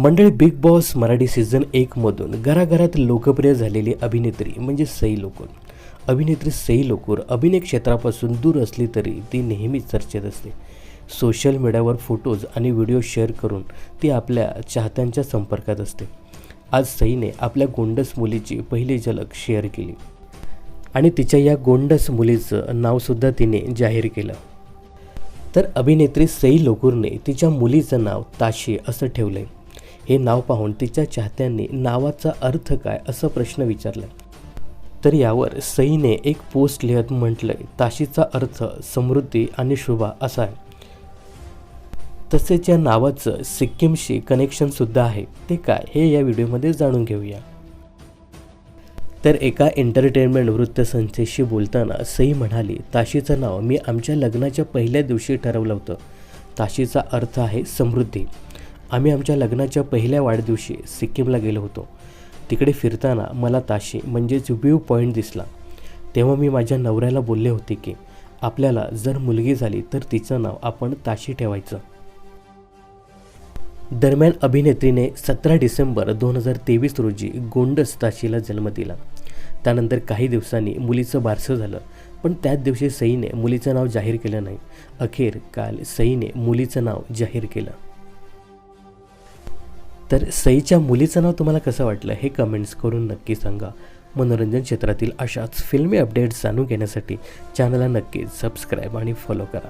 मंडळी big boss Marathi season एकमधून घराघरात लोकप्रिय झालेली अभिनेत्री म्हणजे सई लोकूर. अभिनेत्री सई लोकूर अभिनय क्षेत्रापासून दूर असली तरी ती नेहमीच चर्चेत असते. सोशल मीडियावर फोटोज आणि व्हिडिओ शेअर करून ती आपल्या चाहत्यांच्या संपर्कात असते. आज सईने आपल्या गोंडस मुलीची पहिली झलक शेअर केली. आणि तिच्या या गोंडस मुलीचं नावसुद्धा तिने जाहीर केलं. तर अभिनेत्री सई लोकूरने तिच्या मुलीचं नाव ताशी असं ठेवलंय. हे नाव पाहून तिच्या चाहत्यांनी नावाचा अर्थ काय असं प्रश्न विचारला. तर यावर सईने एक पोस्ट लिहत म्हटलंय ताशीचा अर्थ समृद्धी आणि शुभा असा आहे. तसेच या नावाचं सिक्कीमशी कनेक्शनसुद्धा आहे. ते काय हे या व्हिडिओमध्ये जाणून घेऊया. तर एका एंटरटेनमेंट वृत्तसंस्थेशी बोलताना सई म्हणाली ताशीचं नाव मी आमच्या लग्नाच्या पहिल्या दिवशी ठरवलं होतं. ताशीचा अर्थ आहे समृद्धी. आम्ही आमच्या लग्नाच्या पहिल्या वाढदिवशी सिक्कीमला गेलो होतो. तिकडे फिरताना मला ताशी म्हणजेच व्ह्यू पॉईंट दिसला. तेव्हा मी माझ्या नवऱ्याला बोलले होते की आपल्याला जर मुलगी झाली तर तिचं नाव आपण ताशी ठेवायचं. दरम्यान अभिनेत्रीने सतरा डिसेंबर दोन हजार तेवीस रोजी गोंडस ताशीला जन्म दिला. त्यानंतर काही दिवसांनी मुलीचं बारसं झालं पण त्याच दिवशी सईने मुलीचं नाव जाहीर केलं नाही. अखेर काल सईने मुलीचं नाव जाहीर केलं. तर सईच्या मुलीचं नाव तुम्हाला कसं वाटलं हे कमेंट्स करून नक्की सांगा. मनोरंजन क्षेत्रातील अशाच फिल्मी अपडेट्स जाणून घेण्यासाठी चॅनलला नक्कीच सबस्क्राईब आणि फॉलो करा.